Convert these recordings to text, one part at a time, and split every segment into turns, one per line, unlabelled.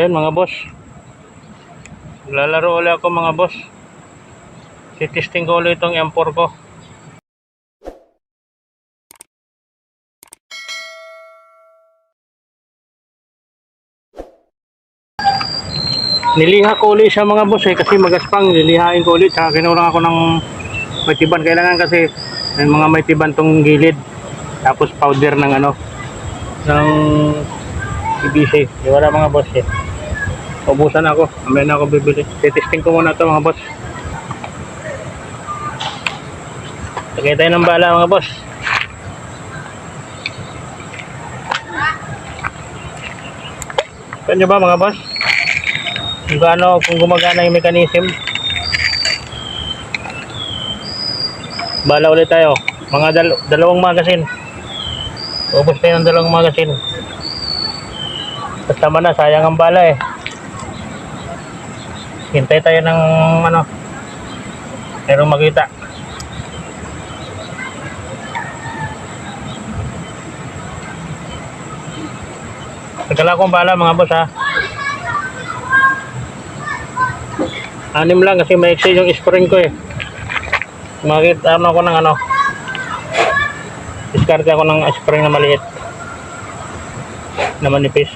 Yan mga boss. Lalaro ulit ako mga boss. Titesting ko ulit itong M4 ko. Niliha ko ulit siya mga boss eh kasi magaspang nilihain ko ulit saka kinulang ako ng may tiban kailangan kasi may mga may tiban tong gilid tapos powder ng ano ng PVC di wala mga boss eh ubusan ako. Mamaya na ako bibili. Titesting ko muna to mga boss. Tagay tayo ng bala mga boss. Kanya ba mga boss? Kung gaano, kung gumagana yung mechanism? Bala ulit tayo. Mga dal- dalawang magasin Ubus tayo ng dalawang magasin Kasama na, sayang ang bala eh Hintay tayo ng ano Merong makita. Tagala akong bala mga boss ha. Anim lang kasi maiksi yung spring ko eh. Makita ano ako ng ano Diskarte ako ng spring na maliit. Na manipis.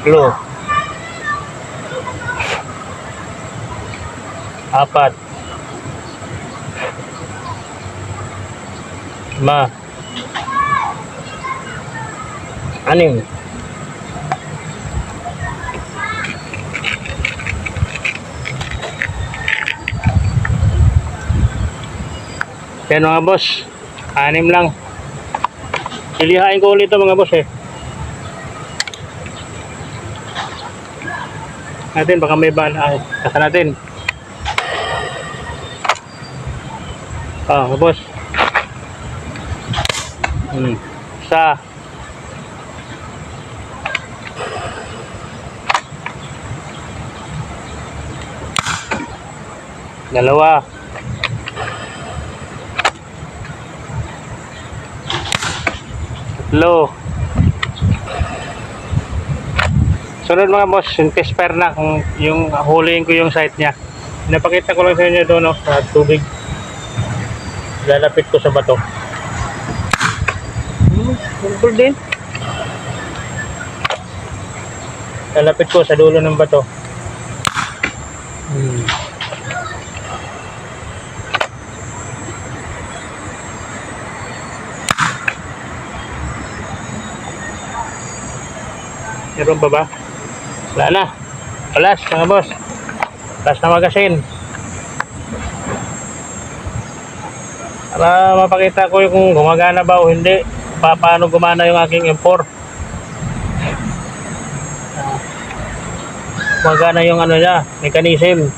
Blue Apat. Lima Anim. Yan mga boss. Anim lang. Ilihain ko ulit ito mga boss eh. Natin baka may bala. Ay natin ah boss hmm. sa dalawa tatlo Sunod mga boss, yung test fire na kung yung huliin ko yung site niya. Napakita ko lang sa inyo doon no, sa tubig. Lalapit ko sa bato. Hmm, bulbul din. Lalapit ko sa dulo ng bato. Hmm. Meron pa ba? Wala na. Alas, mga boss. Alas na magasin. Para mapakita ko kung gumagana ba o hindi. Pa paano gumana yung aking M4. Ah, Gumagana yung ano niya, mechanism.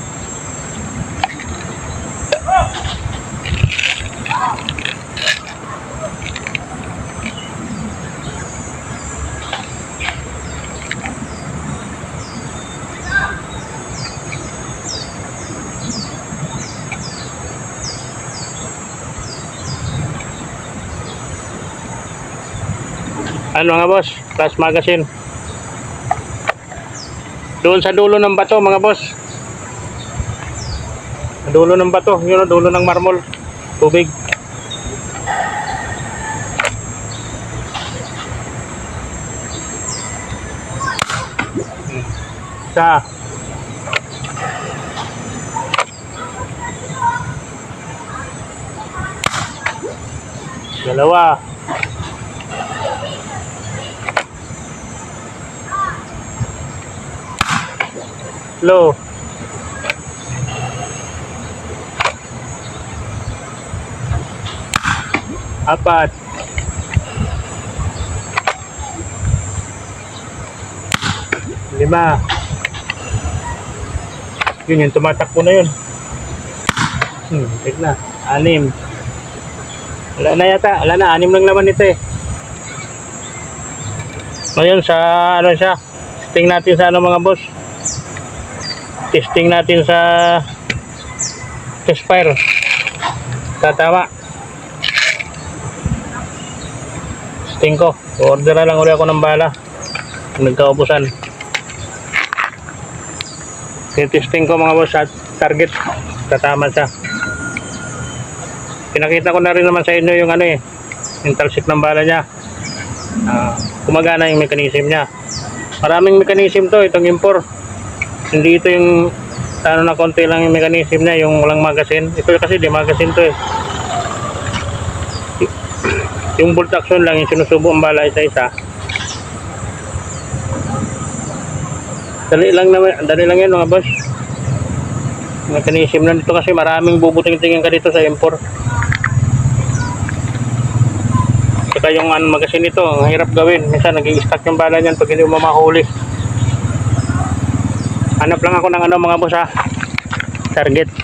Ano mga boss? Plus magazine. Doon sa dulo ng bato mga boss. Sa dulo ng bato, yun o, dulo ng marmol. Tubig. Sa dalawa low apat. Lima. Yun yung tumatakbo na yun. Hmm, tig na. Anim. Wala na yata. Wala na anim lang laman nito eh. Ngayon sa ano siya? Testing natin sa ano mga boss testing natin sa test fire tatama testing ko order na lang ulit ako ng bala nagkaubusan Tinitesting ko mga boss at target. Tatama siya. Pinakita ko na rin naman sa inyo yung ano eh. Yung talsik ng bala niya. Ah, kumagana yung mechanism niya. Maraming mechanism to, itong impor. Hindi ito yung ano na konti lang yung mechanism niya, yung walang magasin. Ito kasi di magasin to eh. Yung bolt action lang, yung sinusubo ang bala isa-isa. Dali lang naman, dali lang yan mga boss. Mechanism na dito kasi maraming bubuting-tingin ka dito sa impor. Saka yung ano, magasin nito, ang hirap gawin. Minsan nag-i-stack yung bala niyan pag hindi mo mahuli. Hanap lang ako ng ano mga boss ha. Target.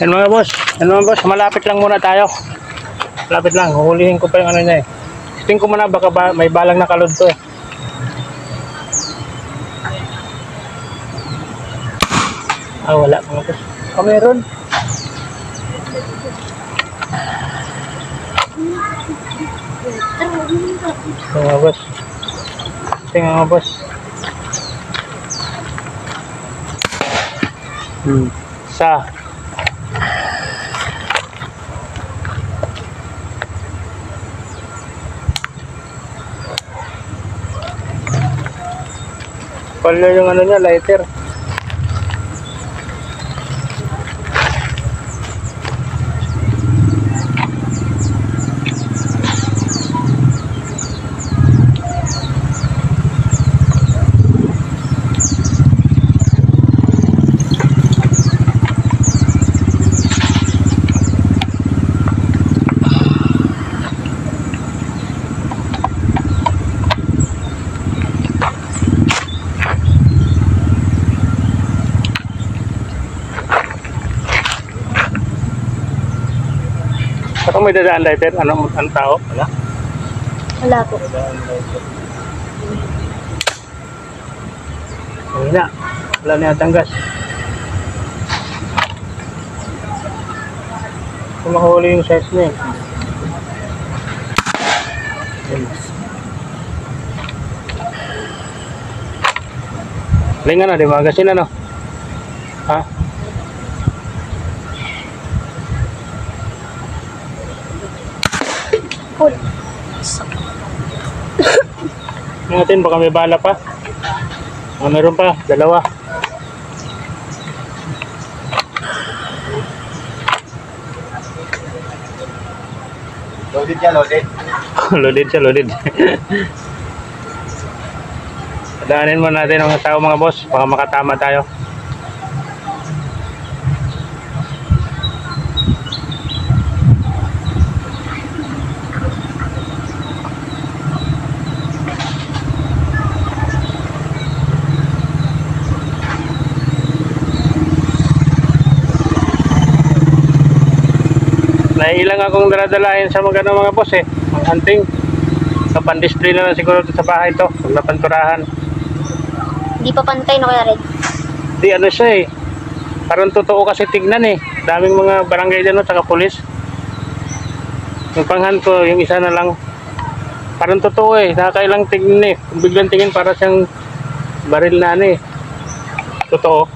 Yan mga boss. Yan mga boss. Malapit lang muna tayo. Malapit lang. Huhulihin ko pa yung ano niya eh. Testing ko muna baka ba, may balang nakalod to eh. Ah, wala mga boss. Ah, meron. Ito mga boss. Ito mga boss. Hmm. Sa. Pala yung ano niya, lighter. Ako may dadaan lighter. Anong, anong tao? Wala.
Wala po.
Wala. Wala na yatang gas. Kung makahuli yung size eh. Yun. Linga na, di ba? Gasin ano? Ha?
Full.
Natin, baka may bala pa. Ah, meron pa, dalawa.
Loaded yan, loaded.
loaded siya, loaded. Daanin mo natin ang tao mga boss, baka makatama tayo. Naiilang akong daladalahin sa mga ganun mga boss eh. Ang hunting. Kapan-display na lang siguro sa bahay to. Pag napanturahan.
Hindi pa pantay no kaya red.
Di ano siya eh. Parang totoo kasi tignan eh. Daming mga barangay dyan no, saka pulis. Yung panghan ko, yung isa na lang. Parang totoo eh. Nakakailang tignan eh. Kung biglang tingin para siyang baril na ano eh. Totoo.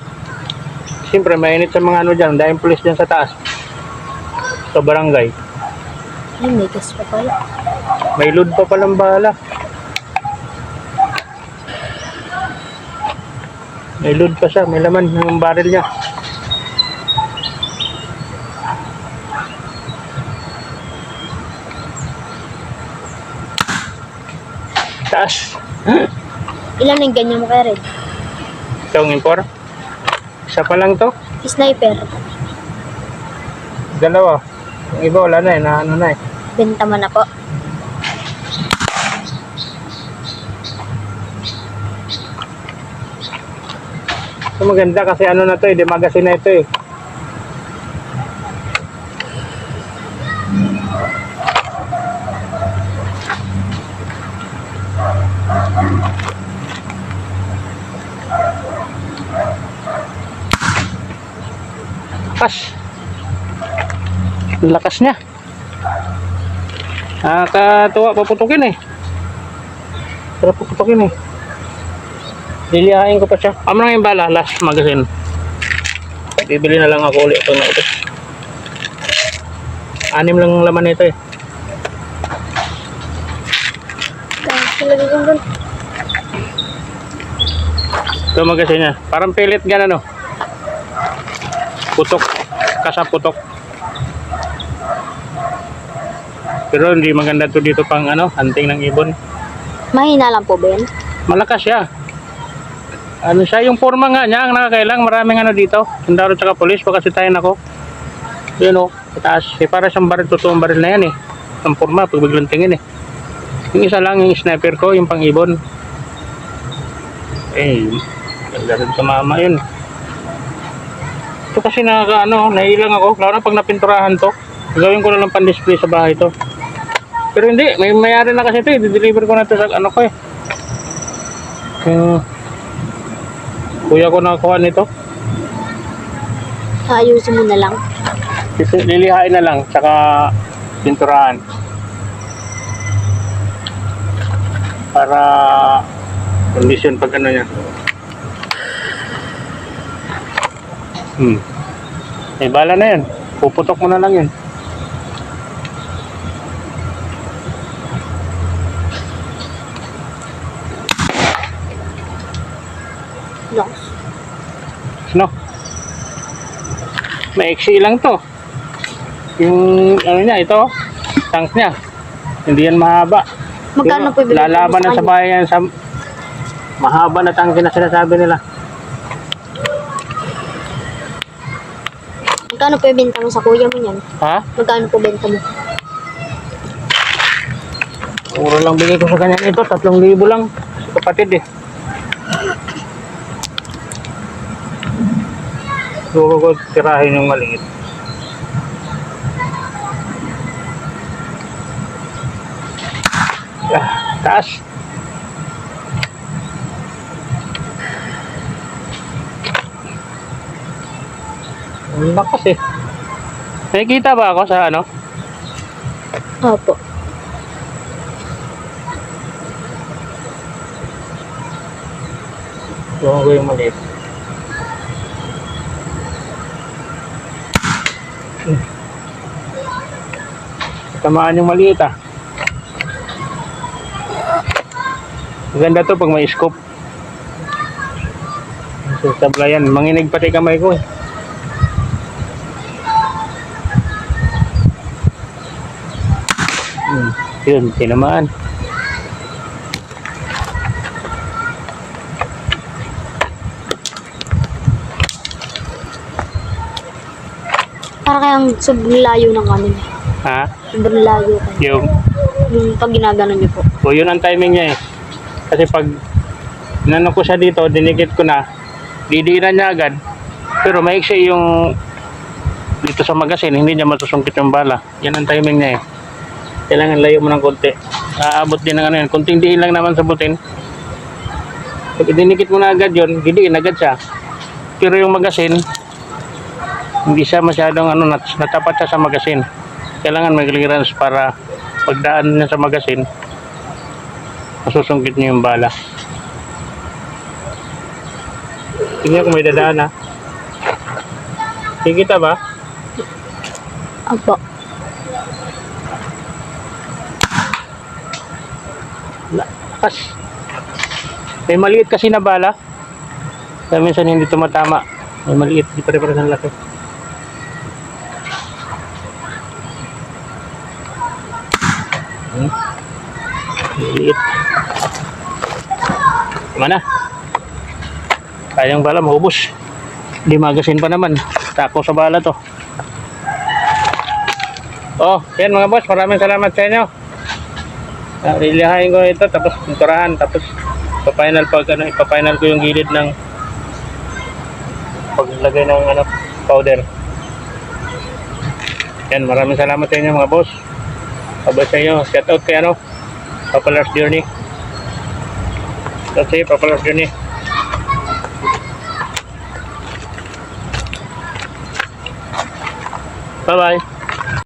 Siyempre, mainit sa mga ano dyan. Dahil pulis dyan sa taas. Sa barangay.
Ay, may gas pa pala.
May load pa palang bala. May load pa siya, may laman yung barrel niya. Taas.
Ilan ang ganyan mo kaya red?
Itong impor. Isa pa lang to.
Sniper.
Dalawa. Yung iba wala na eh. Na ano na eh.
Benta mo na po.
So maganda kasi ano na to eh. Di magazine na ito eh. Lakas niya. Nakakatuwa paputukin eh. Sarap paputukin eh. Lilihain ko pa siya. Ano na yung bala? Last magazine. Bibili na lang ako ulit ito na ito. Anim lang laman nito eh. Ito magazine niya. Parang pellet gan ano. Putok. Kasap putok. Pero hindi maganda to dito pang ano, hunting ng ibon.
Mahina lang po yan?
Malakas siya. Ano siya, yung forma nga niya, ang nakakailang, maraming ano dito. Sundaro tsaka polis, baka sitayin ako. Yun o, taas. Eh, para siyang baril, totoong baril na yan eh. Ang forma, pag biglang tingin eh. Yung isa lang, yung sniper ko, yung pang-ibon. Eh, ganda rin sa mama yun. Ito kasi nakaka, ano, nailang ako. Lalo na pag napinturahan to. Gawin ko na lang pan-display sa bahay to. Pero hindi, may mayari na kasi ito eh. Dideliver ko na ito sa ano ko eh. Hmm. Kuya ko nakakuha nito.
Ayusin mo na lang.
Lilihain na lang, tsaka pinturahan. Para kondisyon pag ano niya. Hmm. May bala na yan. Puputok mo na lang yan.
No.
No? Maiksi lang to. Yung ano niya, ito, tank niya. Hindi yan mahaba.
Magkano po ibigay
Lalaban na
sa kanya?
bayan sa mahaba na tangke na sinasabi nila.
Magkano po ibenta mo sa kuya mo yan?
Ha?
Magkano po benta mo?
Puro lang bigay ko sa kanya ito, tatlong libo lang. Kapatid eh. Siguro ko tirahin yung maliit. Ah, taas. Ang lakas eh. Nakikita ba ako sa ano?
Opo.
Suwan ko yung maliit. Tamaan yung maliit ah. Maganda to pag may scope. Sa sablayan, manginig pati kamay ko eh. Hmm. Yun, tinamaan.
Para kayang sobrang layo ng niya.
Ha?
Sobrang layo kayo.
Yung,
Yung pag ginagano niyo po.
o yun ang timing niya eh. Kasi pag inano ko siya dito, dinikit ko na, didiinan niya agad. Pero maiksi yung dito sa magasin, hindi niya masusungkit yung bala. Yan ang timing niya eh. Kailangan layo mo ng konti. Aabot din ng ano yan. Kunting diin lang naman sa butin. Pag dinikit mo na agad yun, didiin agad siya. Pero yung magasin, hindi siya masyadong ano, nat natapat siya sa magasin. Kailangan may clearance para pagdaan niya sa magasin, masusungkit niya yung bala. Tingnan kung may dadaan ha. Kikita ba?
Opo.
Lakas. May maliit kasi na bala. Kaya minsan hindi tumatama. May maliit, di pare-pare ng laki. Maliit. Mana? Kayang bala, mahubos. Di magasin pa naman. Tako sa bala to. Oh, yan mga boss. Maraming salamat sa inyo. Uh, lilihain ko ito tapos pinturahan tapos pa-final pag ano, ipa-final ko yung gilid ng paglagay ng ano powder. Yan, maraming salamat sa inyo mga boss. Abay sa inyo. Shout out kay ano, Papalas journey. That's it, papalas journey. Bye-bye.